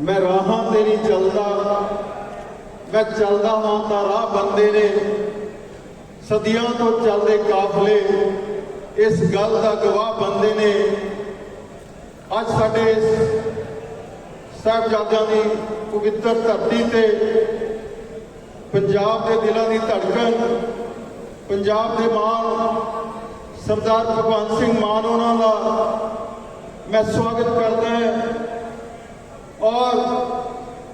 ਮੈਂ ਰਾਹਾਂ ਤੇ ਚੱਲਦਾ। ਮੈਂ ਚੱਲਦਾ ਹਾਂ ਤਾਂ ਰਾਹ ਬੰਦੇ ਨੇ। ਸਦੀਆਂ ਤੋਂ ਚੱਲਦੇ ਕਾਫਲੇ ਇਸ ਗੱਲ ਦਾ ਗਵਾਹ ਬੰਦੇ ਨੇ। ਅੱਜ ਸਾਡੇ ਸਾਹਿਬਜ਼ਾਦਿਆਂ ਦੀ ਪਵਿੱਤਰ ਧਰਤੀ ਤੇ ਪੰਜਾਬ ਦੇ ਦਿਲਾਂ ਦੀ ਧੜਕਣ ਪੰਜਾਬ ਦੇ ਮਾਨ ਸਰਦਾਰ ਭਗਵੰਤ ਸਿੰਘ ਮਾਨ ਉਹਨਾਂ ਦਾ ਮੈਂ ਸਵਾਗਤ ਕਰਦਾ ਔਰ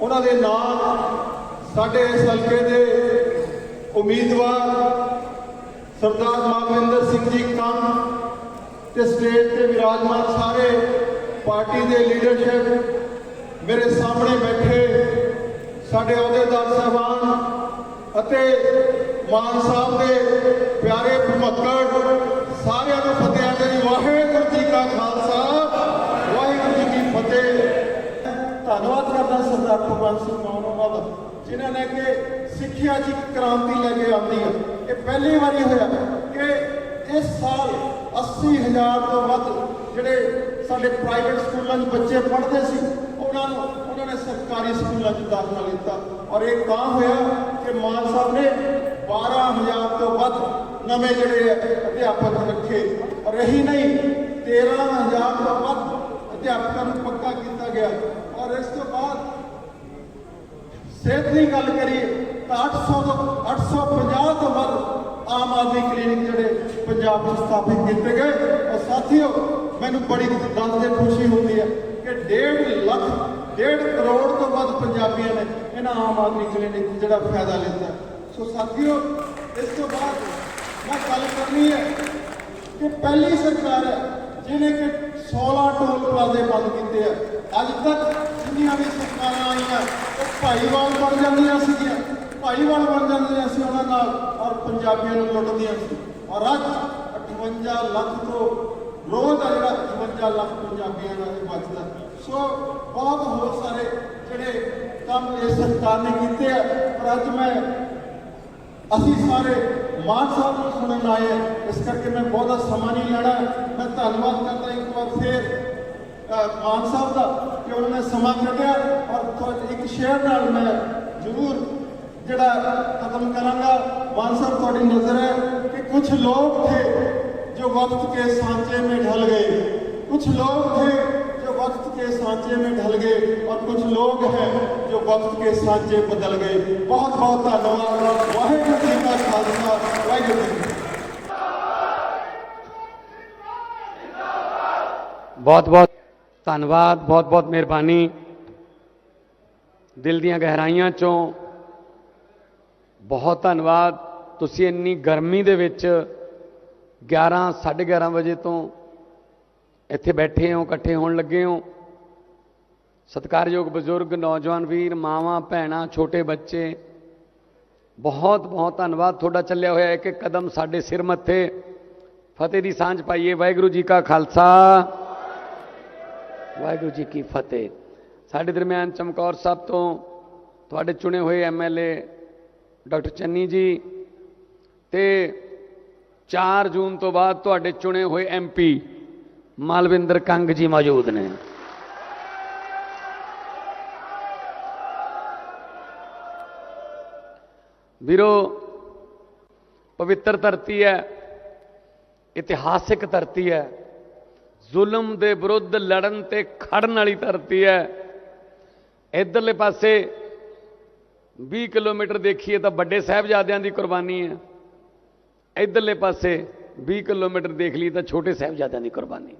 ਉਹਨਾਂ ਦੇ ਨਾਲ ਸਾਡੇ ਇਸ ਹਲਕੇ ਦੇ ਉਮੀਦਵਾਰ ਸਰਦਾਰ ਮਾਨਵਿੰਦਰ ਸਿੰਘ ਜੀ ਕੰਮ ਤੇ ਸਟੇਟ ਤੇ ਵਿਰਾਜਮਾਨ ਸਾਰੇ ਪਾਰਟੀ ਦੇ ਲੀਡਰਸ਼ਿਪ ਮੇਰੇ ਸਾਹਮਣੇ ਬੈਠੇ ਸਾਡੇ ਅਹੁਦੇਦਾਰ ਸਾਹਿਬਾਨ ਅਤੇ ਮਾਨ ਸਾਹਿਬ ਦੇ ਪਿਆਰੇ ਭਮੱਕੜ ਸਾਰਿਆਂ ਨੂੰ ਫਤਿਹ ਹੈ ਜੀ ਵਾਹਿਗੁਰੂ ਜੀ ਕਾ ਖਾਲਸਾ। ਵਾਹਿਗੁਰੂ ਜੀ ਕੀ ਫਤਿਹ। ਧੰਨਵਾਦ ਕਰਦਾ ਸਰਦਾਰ ਭਗਵੰਤ ਸਿੰਘ ਮਾਨ ਉਹਨਾਂ ਦਾ ਜਿਨ੍ਹਾਂ ਨੇ ਕਿ ਸਿੱਖਿਆ 'ਚ ਕ੍ਰਾਂਤੀ ਲੈ ਕੇ ਆਉਂਦੀ ਹੈ। ਇਹ ਪਹਿਲੀ ਵਾਰੀ ਹੋਇਆ ਕਿ ਇਸ ਸਾਲ 80000 ਤੋਂ ਵੱਧ ਜਿਹੜੇ ਸਾਡੇ ਪ੍ਰਾਈਵੇਟ ਸਕੂਲਾਂ 'ਚ ਬੱਚੇ ਪੜ੍ਹਦੇ ਸੀ, ਉਹਨਾਂ ਨੂੰ, ਉਹਨਾਂ ਨੇ ਸਰਕਾਰੀ ਸਕੂਲਾਂ 'ਚ ਦਾਖਲਾ ਲਿੱਤਾ। ਔਰ ਇਹ ਤਾਂ ਹੋਇਆ ਕਿ ਮਾਨ ਸਾਹਿਬ ਨੇ 12000 ਤੋਂ ਵੱਧ ਨਵੇਂ ਜਿਹੜੇ ਹੈ ਅਧਿਆਪਕ ਰੱਖੇ। ਔਰ ਇਹੀ ਨਹੀਂ 13000 ਤੋਂ ਵੱਧ ਅਧਿਆਪਕਾਂ ਨੂੰ ਪੱਕਾ ਕੀਤਾ ਗਿਆ। ਔਰ ਇਸ ਤੋਂ ਬਾਅਦ ਸਿਹਤ ਦੀ ਗੱਲ ਕਰੀਏ ਤਾਂ 800 ਤੋਂ 850 ਤੋਂ ਵੱਧ ਆਮ ਆਦਮੀ ਕਲੀਨਿਕ ਜਿਹੜੇ ਪੰਜਾਬ ਵਿੱਚ ਸਥਾਪਿਤ ਕੀਤੇ ਗਏ। ਔਰ ਸਾਥੀਓ, ਮੈਨੂੰ ਬੜੀ ਗੱਲ ਤੇ ਖੁਸ਼ੀ ਹੁੰਦੀ ਹੈ ਕਿ 1.5 ਲੱਖ 1.5 ਕਰੋੜ ਤੋਂ ਵੱਧ ਪੰਜਾਬੀਆਂ ਨੇ ਇਹਨਾਂ ਆਮ ਆਦਮੀ ਕਲੀਨਿਕ ਦਾ ਜਿਹੜਾ ਫਾਇਦਾ ਲਿੱਤਾ। ਸੋ ਸਾਥੀਓ, ਇਸ ਤੋਂ ਬਾਅਦ ਮੈਂ ਗੱਲ ਕਰਨੀ ਹੈ ਕਿ ਪਹਿਲੀ ਸਰਕਾਰ ਹੈ ਜਿਹਨੇ ਕਿ 16 ਟੋਲ ਪਲਾਜ਼ੇ ਬੰਦ ਕੀਤੇ ਆ। ਅੱਜ ਤੱਕ ਜਿੰਨੀਆਂ ਵੀ ਸਰਕਾਰਾਂ ਆਈਆਂ, ਉਹ ਭਾਈਵਾਲ ਬਣ ਜਾਂਦੀਆਂ ਸੀਗੀਆਂ। ਭਾਈਵਾਲ ਬਣ ਜਾਂਦੀਆਂ ਸੀ ਉਹਨਾਂ ਨਾਲ ਔਰ ਪੰਜਾਬੀਆਂ ਨੂੰ ਲੁੱਟਦੀਆਂ ਸੀ। ਔਰ ਅੱਜ 58 ਲੱਖ ਤੋਂ ਰੋਜ਼ ਦਾ ਜਿਹੜਾ 58 ਲੱਖ ਪੰਜਾਬੀਆਂ ਦਾ ਇਹ ਬਚਦਾ। ਸੋ ਬਹੁਤ ਹੋਰ ਸਾਰੇ ਜਿਹੜੇ ਕੰਮ ਇਸ ਸਰਕਾਰ ਨੇ ਕੀਤੇ ਆ, ਪਰ ਅੱਜ ਮੈਂ ਅਸੀਂ ਸਾਰੇ ਮਾਨ ਸਾਹਿਬ ਨੂੰ ਸੁਣਨ ਆਏ ਹਾਂ। ਇਸ ਕਰਕੇ ਮੈਂ ਬਹੁਤਾ ਸਮਾਂ ਨਹੀਂ ਲੈਣਾ। ਮੈਂ ਧੰਨਵਾਦ ਕਰਦਾ ਇੱਕ ਵਾਰ ਫੇਰ ਮਾਨ ਸਾਹਿਬ ਦਾ ਕਿ ਉਹਨਾਂ ਨੇ ਸਮਾਂ ਕੱਢਿਆ ਔਰ ਇੱਕ ਸ਼ੇਅਰ ਨਾਲ ਮੈਂ ਜ਼ਰੂਰ ਜਿਹੜਾ ਖਤਮ ਕਰਾਂਗਾ। ਮਾਨ ਸਾਹਿਬ, ਤੁਹਾਡੀ ਨਜ਼ਰ ਹੈ ਕਿ ਕੁਝ ਲੋਕ ਥੇ ਜੋ ਵਕਤ ਕੇ ਸਾਂਚੇ ਮੇਂ ਢਲ ਗਏ। ਕੁਝ ਲੋਕ ਥੇ के सांचे में ढल गए और कुछ लोग हैं जो वक्त के सांचे बदल गए बहुत बहुत धन्यवाद वाहेगुरु जी का खालसा वाहेगुरु जी की फतेह। ਬਹੁਤ ਬਹੁਤ ਧੰਨਵਾਦ ਬਹੁਤ ਬਹੁਤ ਮਿਹਰਬਾਨੀ ਦਿਲ ਦੀਆਂ ਗਹਿਰਾਈਆਂ ਚੋਂ ਬਹੁਤ ਧੰਨਵਾਦ ਤੁਸੀਂ ਇੰਨੀ ਗਰਮੀ ਦੇ ਵਿੱਚ 11 11:30 ਵਜੇ ਤੋਂ ਇੱਥੇ ਬੈਠੇ ਹੋ ਇਕੱਠੇ ਹੋਣ ਲੱਗੇ ਹੋ ਸਤਿਕਾਰਯੋਗ ਬਜ਼ੁਰਗ, ਨੌਜਵਾਨ ਵੀਰ, ਮਾਵਾਂ, ਭੈਣਾਂ, ਛੋਟੇ ਬੱਚੇ, ਬਹੁਤ ਬਹੁਤ ਧੰਨਵਾਦ ਤੁਹਾਡਾ ਚੱਲਿਆ ਹੋਇਆ ਇੱਕ ਇੱਕ ਕਦਮ ਸਾਡੇ ਸਿਰ ਮੱਥੇ। ਫਤਿਹ ਦੀ ਸਾਂਝ ਪਾਈਏ। ਵਾਹਿਗੁਰੂ ਜੀ ਕਾ ਖਾਲਸਾ। ਵਾਹਿਗੁਰੂ ਜੀ ਕੀ ਫਤਿਹ। ਸਾਡੇ ਦਰਮਿਆਨ ਚਮਕੌਰ ਸਾਹਿਬ ਤੋਂ ਤੁਹਾਡੇ ਚੁਣੇ ਹੋਏ ਐਮਐਲਏ ਡਾਕਟਰ ਚੰਨੀ ਜੀ ਤੇ 4 ਜੂਨ ਤੋਂ ਬਾਅਦ ਤੁਹਾਡੇ ਚੁਣੇ ਹੋਏ ਐਮਪੀ ਮਾਲਵਿੰਦਰ ਕੰਗ ਜੀ ਮੌਜੂਦ ਨੇ। ਵੀਰੋ, ਪਵਿੱਤਰ ਧਰਤੀ ਹੈ, ਇਤਿਹਾਸਿਕ ਧਰਤੀ ਹੈ, ਜ਼ੁਲਮ ਦੇ ਵਿਰੁੱਧ ਲੜਨ ਤੇ ਖੜਨ ਵਾਲੀ ਧਰਤੀ ਹੈ। ਇਧਰਲੇ ਪਾਸੇ 20 ਕਿਲੋਮੀਟਰ ਦੇਖੀਏ ਤਾਂ ਵੱਡੇ ਸਾਹਿਬਜ਼ਾਦਿਆਂ ਦੀ ਕੁਰਬਾਨੀ ਹੈ। ਇਧਰਲੇ ਪਾਸੇ 20 ਕਿਲੋਮੀਟਰ ਦੇਖ ਲਈ ਤਾਂ ਛੋਟੇ ਸਾਹਿਬਜ਼ਾਦਿਆਂ ਦੀ ਕੁਰਬਾਨੀ।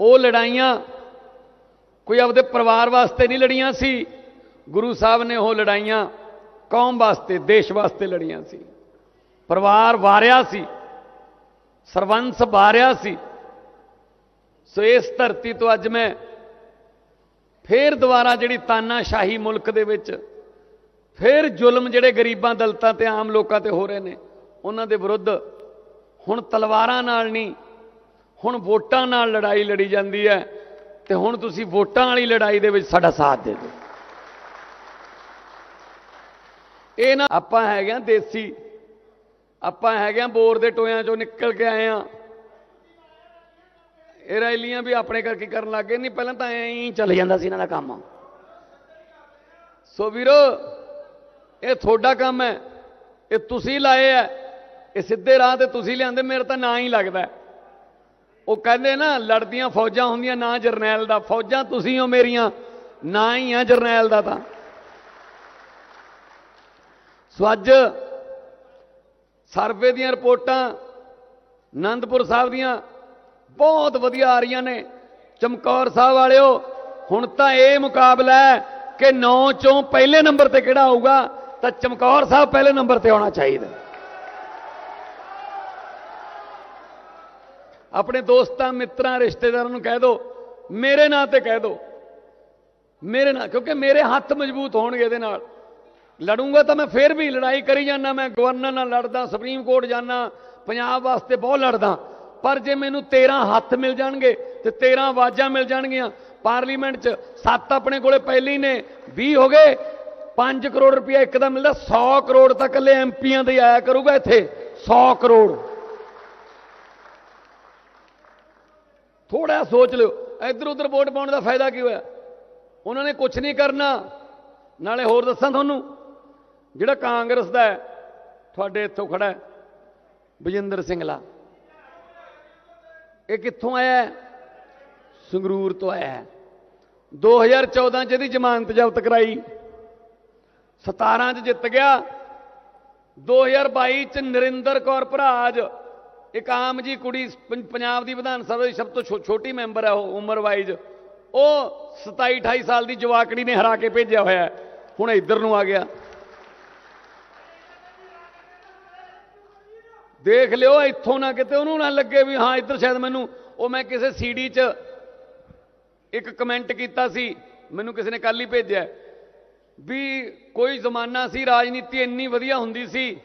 ਉਹ ਲੜਾਈਆਂ ਕੋਈ ਆਪਦੇ ਪਰਿਵਾਰ ਵਾਸਤੇ ਨਹੀਂ ਲੜੀਆਂ ਸੀ। ਗੁਰੂ ਸਾਹਿਬ ਨੇ ਉਹ ਲੜਾਈਆਂ ਕੌਮ ਵਾਸਤੇ, ਦੇਸ਼ ਵਾਸਤੇ ਲੜੀਆਂ ਸੀ। ਪਰਿਵਾਰ ਵਾਰਿਆ ਸੀ। ਸਰਵੰਸ ਵਾਰਿਆ ਸੀ। ਸੋ ਇਸ ਧਰਤੀ ਤੋਂ ਅੱਜ ਮੈਂ ਫੇਰ ਦੁਬਾਰਾ ਜਿਹੜੀ ਤਾਨਾਸ਼ਾਹੀ ਮੁਲਕ ਦੇ ਵਿੱਚ ਫੇਰ ਜ਼ੁਲਮ ਜਿਹੜੇ ਗਰੀਬਾਂ ਦਲਤਾਂ ਤੇ ਆਮ ਲੋਕਾਂ ਤੇ ਹੋ ਰਹੇ ਨੇ, ਉਹਨਾਂ ਦੇ ਵਿਰੁੱਧ ਹੁਣ ਤਲਵਾਰਾਂ ਨਾਲ ਨਹੀਂ, ਹੁਣ ਵੋਟਾਂ ਨਾਲ ਲੜਾਈ ਲੜੀ ਜਾਂਦੀ ਹੈ। ਤੇ ਹੁਣ ਤੁਸੀਂ ਵੋਟਾਂ ਵਾਲੀ ਲੜਾਈ ਦੇ ਵਿੱਚ ਸਾਡਾ ਸਾਥ ਦੇ ਦਿਓ। ਇਹ ਨਾ ਆਪਾਂ ਹੈਗੇ ਆ ਦੇਸੀ, ਆਪਾਂ ਹੈਗੇ ਆ ਬੋਰ ਦੇ ਟੋਇਆਂ ਚੋਂ ਨਿਕਲ ਕੇ ਆਏ ਆ। ਇਹ ਰੈਲੀਆਂ ਵੀ ਆਪਣੇ ਕਰਕੇ ਕਰਨ ਲੱਗੇ ਨਹੀਂ ਪਹਿਲਾਂ ਤਾਂ ਐਂ ਹੀ ਚੱਲ ਜਾਂਦਾ ਸੀ ਇਹਨਾਂ ਦਾ ਕੰਮ। ਸੋ ਵੀਰੋ, ਇਹ ਤੁਹਾਡਾ ਕੰਮ ਹੈ, ਇਹ ਤੁਸੀਂ ਲਾਏ ਐ ਇਹ ਸਿੱਧੇ ਰਾਹ ਤੇ ਤੁਸੀਂ ਲਿਆਂਦੇ, ਮੇਰੇ ਤਾਂ ਨਾਂ ਹੀ ਲੱਗਦਾ ਉਹ ਕਹਿੰਦੇ ਨਾ, ਲੜਦੀਆਂ ਫੌਜਾਂ ਹੁੰਦੀਆਂ ਨਾ ਜਰਨੈਲ ਦਾ, ਫੌਜਾਂ ਤੁਸੀਂ ਹੋ ਮੇਰੀਆਂ, ਨਾ ਹੀ ਆ ਜਰਨੈਲ ਦਾ ਤਾਂ। ਸੋ ਅੱਜ ਸਰਵੇ ਦੀਆਂ ਰਿਪੋਰਟਾਂ ਆਨੰਦਪੁਰ ਸਾਹਿਬ ਦੀਆਂ ਬਹੁਤ ਵਧੀਆ ਆ ਰਹੀਆਂ ਨੇ। ਚਮਕੌਰ ਸਾਹਿਬ ਵਾਲਿਓ, ਹੁਣ ਤਾਂ ਇਹ ਮੁਕਾਬਲਾ ਹੈ ਕਿ 9 ਚੋਂ ਪਹਿਲੇ ਨੰਬਰ ਤੇ ਕਿਹੜਾ ਆਊਗਾ, ਤਾਂ ਚਮਕੌਰ ਸਾਹਿਬ ਪਹਿਲੇ ਨੰਬਰ ਤੇ ਆਉਣਾ ਚਾਹੀਦਾ। ਆਪਣੇ ਦੋਸਤਾਂ, ਮਿੱਤਰਾਂ, ਰਿਸ਼ਤੇਦਾਰਾਂ ਨੂੰ ਕਹਿ ਦਿਓ ਮੇਰੇ ਨਾਂ ਤੇ ਕਹਿ ਦਿਓ ਮੇਰੇ ਨਾਲ ਕਿਉਂਕਿ ਮੇਰੇ ਹੱਥ ਮਜ਼ਬੂਤ ਹੋਣਗੇ ਇਹਦੇ ਨਾਲ। ਲੜੂੰਗਾ ਤਾਂ ਮੈਂ ਫੇਰ ਵੀ ਲੜਾਈ ਕਰੀ ਜਾਂਦਾ, ਮੈਂ ਗਵਰਨਰ ਨਾਲ ਲੜਦਾ, ਸੁਪਰੀਮ ਕੋਰਟ ਜਾਣਾ ਪੰਜਾਬ ਵਾਸਤੇ ਬਹੁਤ ਲੜਦਾ। ਪਰ ਜੇ ਮੈਨੂੰ 13 ਹੱਥ ਮਿਲ ਜਾਣਗੇ ਤੇ 13 ਆਵਾਜ਼ਾਂ ਮਿਲ ਜਾਣਗੀਆਂ, ਪਾਰਲੀਮੈਂਟ 'ਚ ਸੱਤ ਆਪਣੇ ਕੋਲੇ ਪਹਿਲੀ ਨੇ 20 ਹੋ ਗਏ 5 ਕਰੋੜ ਰੁਪਇਆ ਇੱਕ ਦਾ ਮਿਲਦਾ 100 ਕਰੋੜ ਤਾਂ ਇਕੱਲੇ ਐਮਪੀਆਂ ਦੇ ਹੀ ਆਇਆ ਕਰੂਗਾ ਇੱਥੇ 100 ਕਰੋੜ। ਥੋੜਾ ਸੋਚ ਲਿਓ। ਇੱਧਰ ਉੱਧਰ ਵੋਟ ਪਾਉਣ ਦਾ ਫਾਇਦਾ ਕੀ ਹੋਇਆ? ਉਹਨਾਂ ਨੇ ਕੁਝ ਨਹੀਂ ਕਰਨਾ। ਨਾਲੇ ਹੋਰ ਦੱਸਾਂ ਤੁਹਾਨੂੰ, ਜਿਹੜਾ ਕਾਂਗਰਸ ਦਾ ਹੈ, ਤੁਹਾਡੇ ਇੱਥੋਂ ਖੜਾ ਹੈ, ਬਜਿੰਦਰ ਸਿੰਘਲਾ ਇਹ ਕਿੱਥੋਂ ਆਇਆ ਸੰਗਰੂਰ ਤੋਂ ਆਇਆ ਹੈ। 2014 ਚ ਇਹਦੀ ਜ਼ਮਾਨਤ ਜ਼ਬਤ ਕਰਾਈ। 17 ਚ ਜਿੱਤ ਗਿਆ। 2022 ਚ ਨਰਿੰਦਰ ਕੌਰ ਭਰਾਜ ਇੱਕ ਆਮ ਜੀ ਕੁੜੀ ਪੰ- ਪੰਜਾਬ ਦੀ ਵਿਧਾਨ ਸਭਾ ਦੀ ਸਭ ਤੋਂ ਛੋ- ਛੋਟੀ ਮੈਂਬਰ ਹੈ ਉਹ, ਉਮਰ ਵਾਈਜ਼। ਉਹ 27 28 ਸਾਲ ਦੀ ਜਵਾਕੜੀ ਨੇ ਹਰਾ ਕੇ ਭੇਜਿਆ ਹੋਇਆ ਹੁਣ ਇੱਧਰ ਨੂੰ ਆ ਗਿਆ। ਦੇਖ ਲਿਓ, ਇੱਥੋਂ ਨਾ ਕਿਤੇ ਉਹਨੂੰ ਨਾ ਲੱਗੇ ਵੀ ਹਾਂ, ਇੱਧਰ ਸ਼ਾਇਦ ਮੈਨੂੰ, ਉਹ ਮੈਂ ਕਿਸੇ ਸੀਡੀ 'ਚ ਇੱਕ ਕਮੈਂਟ ਕੀਤਾ ਸੀ, ਮੈਨੂੰ ਕਿਸੇ ਨੇ ਕੱਲ ਹੀ ਭੇਜਿਆ। ਵੀ ਕੋਈ ਜ਼ਮਾਨਾ ਸੀ, ਰਾਜਨੀਤੀ ਇੰਨੀ ਵਧੀਆ ਹੁੰਦੀ ਸੀ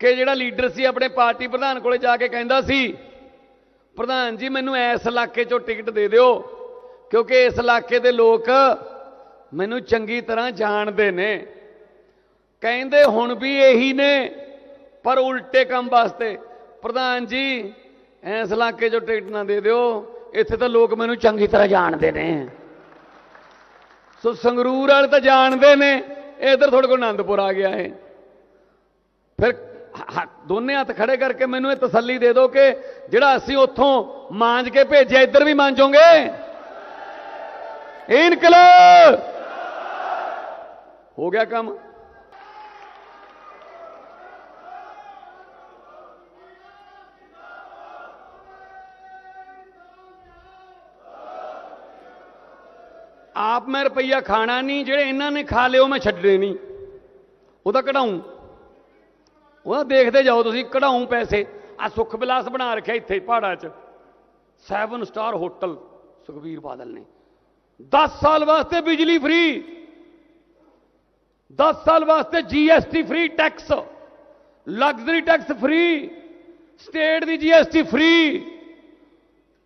ਕਿ ਜਿਹੜਾ ਲੀਡਰ ਸੀ ਆਪਣੇ ਪਾਰਟੀ ਪ੍ਰਧਾਨ ਕੋਲੇ ਜਾ ਕੇ ਕਹਿੰਦਾ ਸੀ, ਪ੍ਰਧਾਨ ਜੀ, ਮੈਨੂੰ ਇਸ ਇਲਾਕੇ 'ਚੋਂ ਟਿਕਟ ਦੇ ਦਿਓ, ਕਿਉਂਕਿ ਇਸ ਇਲਾਕੇ ਦੇ ਲੋਕ ਮੈਨੂੰ ਚੰਗੀ ਤਰ੍ਹਾਂ ਜਾਣਦੇ ਨੇ। ਕਹਿੰਦੇ ਹੁਣ ਵੀ ਇਹੀ ਨੇ, ਪਰ ਉਲਟੇ ਕੰਮ ਵਾਸਤੇ, ਪ੍ਰਧਾਨ ਜੀ, ਇਸ ਇਲਾਕੇ 'ਚੋਂ ਟਿਕਟ ਨਾ ਦੇ ਦਿਓ, ਇੱਥੇ ਤਾਂ ਲੋਕ ਮੈਨੂੰ ਚੰਗੀ ਤਰ੍ਹਾਂ ਜਾਣਦੇ ਨੇ। ਸੋ ਸੰਗਰੂਰ ਵਾਲੇ ਤਾਂ ਜਾਣਦੇ ਨੇ, ਇਧਰ ਤੁਹਾਡੇ ਕੋਲ ਆਨੰਦਪੁਰ ਆ ਗਿਆ ਹੈ ਫਿਰ ਦੋਨੇ ਹੱਥ ਖੜੇ ਕਰਕੇ ਮੈਨੂੰ ਇਹ ਤਸੱਲੀ ਦੇ ਦਿਓ ਕਿ ਜਿਹੜਾ ਅਸੀਂ ਉੱਥੋਂ ਮਾਂਜ ਕੇ ਭੇਜਿਆ, ਇੱਧਰ ਵੀ ਮਾਂਜੋਗੇ? ਇਨਕਲਾਬ! ਹੋ ਗਿਆ ਕੰਮ। ਆਪ ਮੈਂ ਰੁਪਈਆ ਖਾਣਾ ਨਹੀਂ, ਜਿਹੜੇ ਇਹਨਾਂ ਨੇ ਖਾ ਲਿਓ ਮੈਂ ਛੱਡਣੇ ਨਹੀਂ। ਉਹਦਾ ਕਢਾਉਂ ਉਹਦਾ ਦੇਖਦੇ ਜਾਓ ਤੁਸੀਂ, ਕਢਾਉਂ ਪੈਸੇ। ਆ ਸੁਖ ਵਿਲਾਸ ਬਣਾ ਰੱਖਿਆ ਇੱਥੇ, ਪਹਾੜਾਂ 'ਚ। 7 ਸਟਾਰ ਹੋਟਲ ਸੁਖਵੀਰ ਬਾਦਲ ਨੇ। 10 ਸਾਲ ਵਾਸਤੇ ਬਿਜਲੀ ਫ੍ਰੀ 10 ਸਾਲ ਵਾਸਤੇ GST free tax luxury tax free state ਦੀ ਜੀਐਸਟੀ ਫ੍ਰੀ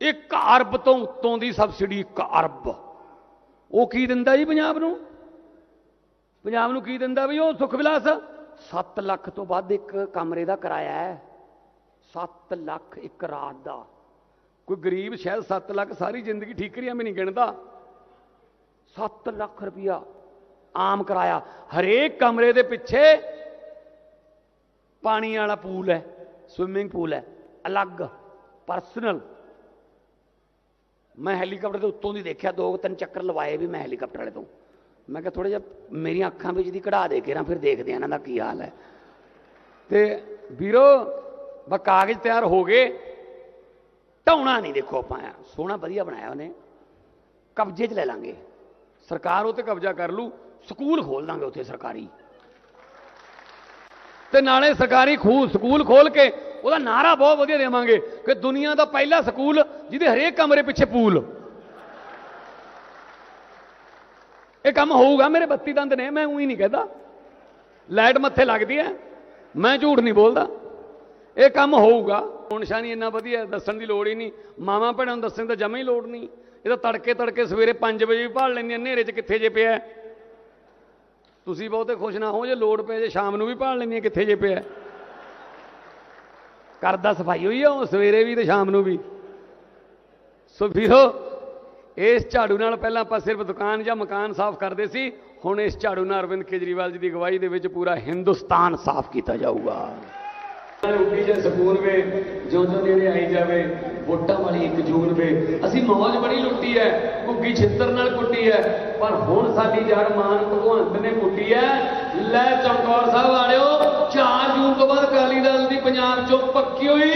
1 ਅਰਬ ਤੋਂ ਉੱਤੋਂ ਦੀ ਸਬਸਿਡੀ 1 ਅਰਬ। ਉਹ ਕੀ ਦਿੰਦਾ ਜੀ ਪੰਜਾਬ ਨੂੰ? ਪੰਜਾਬ ਨੂੰ ਕੀ ਦਿੰਦਾ ਵੀ ਉਹ ਸੁਖ ਵਿਲਾਸ 7 ਲੱਖ ਤੋਂ ਵੱਧ ਇੱਕ ਕਮਰੇ ਦਾ ਕਿਰਾਇਆ ਹੈ। 7 ਲੱਖ ਇੱਕ ਰਾਤ ਦਾ। ਕੋਈ ਗਰੀਬ ਸ਼ਾਇਦ 7 ਲੱਖ ਸਾਰੀ ਜ਼ਿੰਦਗੀ ਠੀਕਰੀਆਂ ਵੀ ਨਹੀਂ ਗਿਣਦਾ। 7 ਲੱਖ ਰੁਪਇਆ ਆਮ ਕਿਰਾਇਆ। ਹਰੇਕ ਕਮਰੇ ਦੇ ਪਿੱਛੇ ਪਾਣੀ ਵਾਲਾ ਪੂਲ ਹੈ ਸਵਿਮਿੰਗ ਪੂਲ ਹੈ, ਅਲੱਗ ਪਰਸਨਲ ਮੈਂ ਹੈਲੀਕਾਪਟਰ ਦੇ ਉੱਤੋਂ ਦੀ ਦੇਖਿਆ, ਦੋ ਤਿੰਨ ਚੱਕਰ ਲਵਾਏ ਵੀ ਮੈਂ ਹੈਲੀਕਾਪਟਰ ਵਾਲੇ ਤੋਂ। ਮੈਂ ਕਿਹਾ ਥੋੜਾ ਜਿਹਾ ਮੇਰੀਆਂ ਅੱਖਾਂ ਵਿੱਚ ਦੀ ਕਢਾ ਦੇ ਕੇ ਨਾ, ਫਿਰ ਦੇਖਦੇ ਆ ਇਹਨਾਂ ਦਾ ਕੀ ਹਾਲ ਹੈ। ਤੇ ਵੀਰੋ ਬਾ ਕਾਗਜ਼ ਤਿਆਰ ਹੋ ਗਏ। ਢਾਉਣਾ ਨਹੀਂ ਦੇਖੋ ਆਪਾਂ ਆ ਸੋਹਣਾ ਵਧੀਆ ਬਣਾਇਆ ਉਹਨੇ। ਕਬਜ਼ੇ 'ਚ ਲੈ ਲਾਂਗੇ। ਸਰਕਾਰ ਉਹ ਤੇ ਕਬਜ਼ਾ ਕਰ ਲੂ, ਸਕੂਲ ਖੋਲ ਦਾਂਗੇ ਉੱਥੇ ਸਰਕਾਰੀ। ਤੇ ਨਾਲੇ ਸਰਕਾਰੀ ਖੂ, ਸਕੂਲ ਖੋਲ ਕੇ ਉਹਦਾ ਨਾਰਾ ਬਹੁਤ ਵਧੀਆ ਦੇਵਾਂਗੇ ਕਿ ਦੁਨੀਆ ਦਾ ਪਹਿਲਾ ਸਕੂਲ ਜਿਹਦੇ ਹਰੇਕ ਕਮਰੇ ਪਿੱਛੇ ਪੂਲ। ਇਹ ਕੰਮ ਹੋਊਗਾ, ਮੇਰੇ 32 ਦੰਦ ਨੇ, ਮੈਂ ਉਹੀ ਨਹੀਂ ਕਹਿੰਦਾ। ਲਾਈਟ ਮੱਥੇ ਲੱਗਦੀ ਹੈ, ਮੈਂ ਝੂਠ ਨਹੀਂ ਬੋਲਦਾ। ਇਹ ਕੰਮ ਹੋਊਗਾ। ਹੁਣ ਸ਼ਾਨੀ ਇੰਨਾ ਵਧੀਆ ਦੱਸਣ ਦੀ ਲੋੜ ਹੀ ਨਹੀਂ। ਮਾਵਾਂ ਭੈਣਾਂ ਨੂੰ ਦੱਸਣ ਦਾ ਜਮਾ ਹੀ ਲੋੜ ਨਹੀਂ। ਇਹ ਤਾਂ ਤੜਕੇ ਤੜਕੇ ਸਵੇਰੇ 5 ਵਜੇ ਵੀ ਭਾਲ ਲੈਂਦੀਆਂ, ਹਨੇਰੇ 'ਚ ਕਿੱਥੇ ਜੇ ਪਿਆ ਤੁਸੀਂ ਬਹੁਤੇ ਖੁਸ਼ ਨਾ ਹੋ ਜੇ ਲੋੜ ਪਏ ਜੇ ਸ਼ਾਮ ਨੂੰ ਵੀ ਭਾਲ ਲੈਂਦੀ ਕਿੱਥੇ ਜੇ ਪਿਆ ਕਰਦਾ ਸਫ਼ਾਈ ਹੋਈ ਆ, ਉਹ ਸਵੇਰੇ ਵੀ ਤੇ ਸ਼ਾਮ ਨੂੰ ਵੀ। ਸੋ ਵੀਰੋ ਇਸ ਝਾੜੂ ਨਾਲ ਪਹਿਲਾਂ ਆਪਾਂ ਸਿਰਫ ਦੁਕਾਨ ਜਾਂ ਮਕਾਨ ਸਾਫ਼ ਕਰਦੇ ਸੀ, ਹੁਣ ਇਸ ਝਾੜੂ ਨਾਲ ਅਰਵਿੰਦ ਕੇਜਰੀਵਾਲ ਜੀ ਦੀ ਅਗਵਾਈ ਦੇ ਵਿੱਚ ਪੂਰਾ ਹਿੰਦੁਸਤਾਨ ਸਾਫ਼ ਕੀਤਾ ਜਾਊਗਾ। ਰੋਟੀ ਜੇ ਸਕੂਨ ਵੇ ਜਿਉਂ ਜਿਉਂ ਨੇੜੇ ਆਈ ਜਾਵੇ, ਵੋਟਾਂ ਵਾਲੀ ਇੱਕ ਜੂਨ ਵੇ। ਅਸੀਂ ਮੌਜ ਬੜੀ ਲੁੱਟੀ ਐ, ਘੁੱਗੀ ਛਿੱਤਰ ਨਾਲ ਕੁੱਟੀ ਐ, ਪਰ ਹੁਣ ਸਾਡੀ ਜੜ ਮਾਨ ਭਗਵੰਤ ਨੇ ਕੁੱਟੀ ਐ। ਲੈ ਚਮਕੌਰ ਸਾਹਿਬ ਵਾਲਿਓ 4 ਜੂਨ ਤੋਂ ਬਾਅਦ ਅਕਾਲੀ ਦਲ ਦੀ ਪੰਜਾਬ ਚੋਂ ਪੱਕੀ ਹੋਈ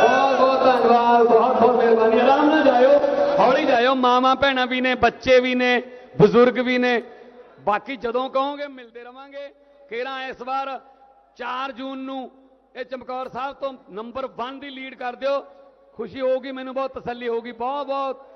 ਬਹੁਤ ਬਹੁਤ ਧੰਨਵਾਦ ਬਹੁਤ ਬਹੁਤ ਮਿਹਰਬਾਨੀ ਆਰਾਮ ਨਾਲ ਜਾਇਓ ਹੌਲੀ ਜਾਇਓ ਮਾਵਾਂ ਭੈਣਾਂ ਵੀ ਨੇ, ਬੱਚੇ ਵੀ ਨੇ, ਬਜ਼ੁਰਗ ਵੀ ਨੇ। ਬਾਕੀ ਜਦੋਂ ਕਹੋਗੇ ਮਿਲਦੇ ਰਵਾਂਗੇ। ਕਿਹੜਾ ਇਸ ਵਾਰ 4 ਜੂਨ ਨੂੰ ਇਹ ਚਮਕੌਰ ਸਾਹਿਬ ਤੋਂ ਨੰਬਰ 1 ਦੀ ਲੀਡ ਕਰ ਦਿਓ। ਖੁਸ਼ੀ ਹੋਊਗੀ, ਮੈਨੂੰ ਬਹੁਤ ਤਸੱਲੀ ਹੋਊਗੀ। ਬਹੁਤ ਬਹੁਤ